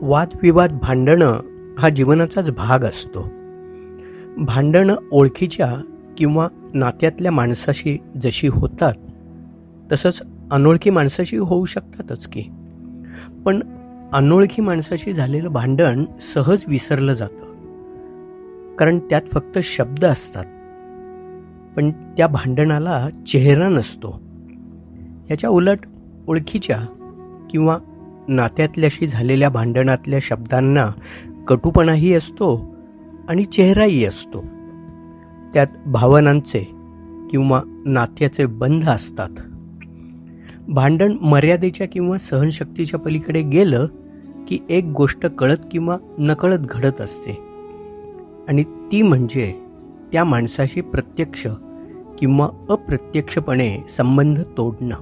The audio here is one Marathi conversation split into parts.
वादविवाद भांडणं हा जीवनाचाच भाग असतो. भांडणं ओळखीच्या किंवा नात्यातल्या माणसाशी जशी होतात तसंच अनोळखी माणसाशी होऊ शकतातच की. पण अनोळखी माणसाशी झालेलं भांडण सहज विसरलं जातं. कारण त्यात फक्त शब्द असतात. पण त्या भांडणाला चेहरा नसतो. याच्या उलट ओळखीच्या किंवा नात्यातल्याशी झालेल्या भांडणातल्या शब्दांना कटुपणाही असतो आणि चेहराही असतो. त्यात भावनांचे किंवा नात्याचे बंध असतात. भांडण मर्यादेच्या किंवा सहनशक्तीच्या पलीकडे गेलं की एक गोष्ट कळत किंवा नकळत घडत असते. आणि ती म्हणजे त्या माणसाशी प्रत्यक्ष किंवा अप्रत्यक्षपणे संबंध तोडणं.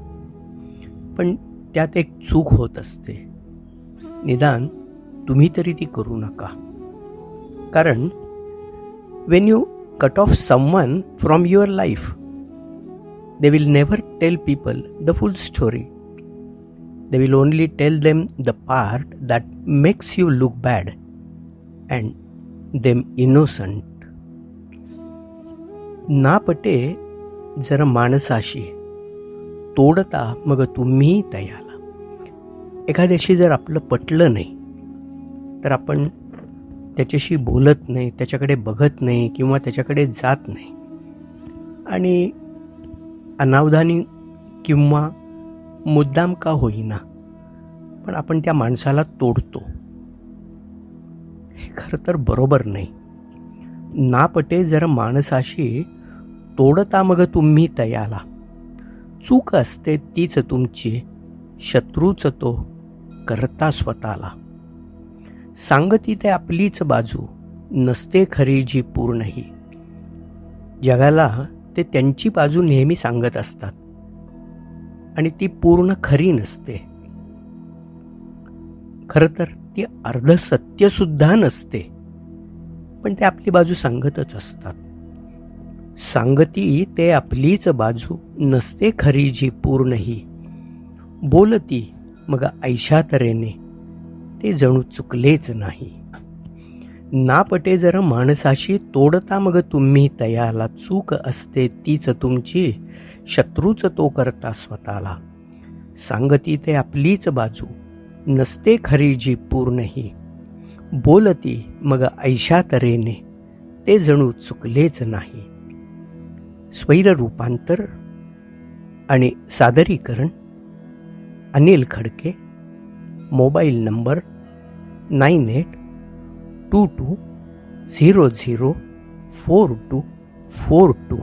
पण त्यात एक चूक होत असते. निदान तुम्ही तरी ती करू नका. कारण when you cut off someone from your life they will never tell people the full story they will only tell them the part that makes you look bad and them innocent ना पटे जर माणसाशी. तोडता मग तुम्ही तयाला एखाद्याशी जर आपलं पटलं नाही तर आपण त्याच्याशी बोलत नाही त्याच्याकडे बघत नाही किंवा त्याच्याकडे जात नाही. आणि अनावधानी किंवा मुद्दाम का होईना पण आपण त्या माणसाला तोडतो. हे खरं तर बरोबर नाही. ना पटे जर माणसाशी तोडता मग तुम्ही तयाला चूक असते तीच तुमची. शत्रूच तो करता स्वतःला. सांगती ते आपलीच बाजू नसते खरी जी पूर्णही. जगाला ते त्यांची बाजू नेहमी सांगत असतात. आणि ती पूर्ण खरी नसते. खरं तर ती अर्ध सत्य सुद्धा नसते. पण ते आपली बाजू सांगतच असतात. सांगती ते आपलीच बाजू नसते खरी जी पूर्णही. बोलती मग ऐशा तऱ्हेने ते जणू चुकलेच नाही. ना पटे जर माणसाशी तोडता मग तुम्ही तयाला चूक असते तीच तुमची शत्रूच तो करता स्वतःला. सांगती ते आपलीच बाजू नसते खरी जी पूर्णही. बोलती मग ऐशा तऱ्हेने ते जणू चुकलेच नाही. स्वैर रूपांतर आणि सादरीकरण Anil Khadke mobile number nine eight two two zero zero four two four two.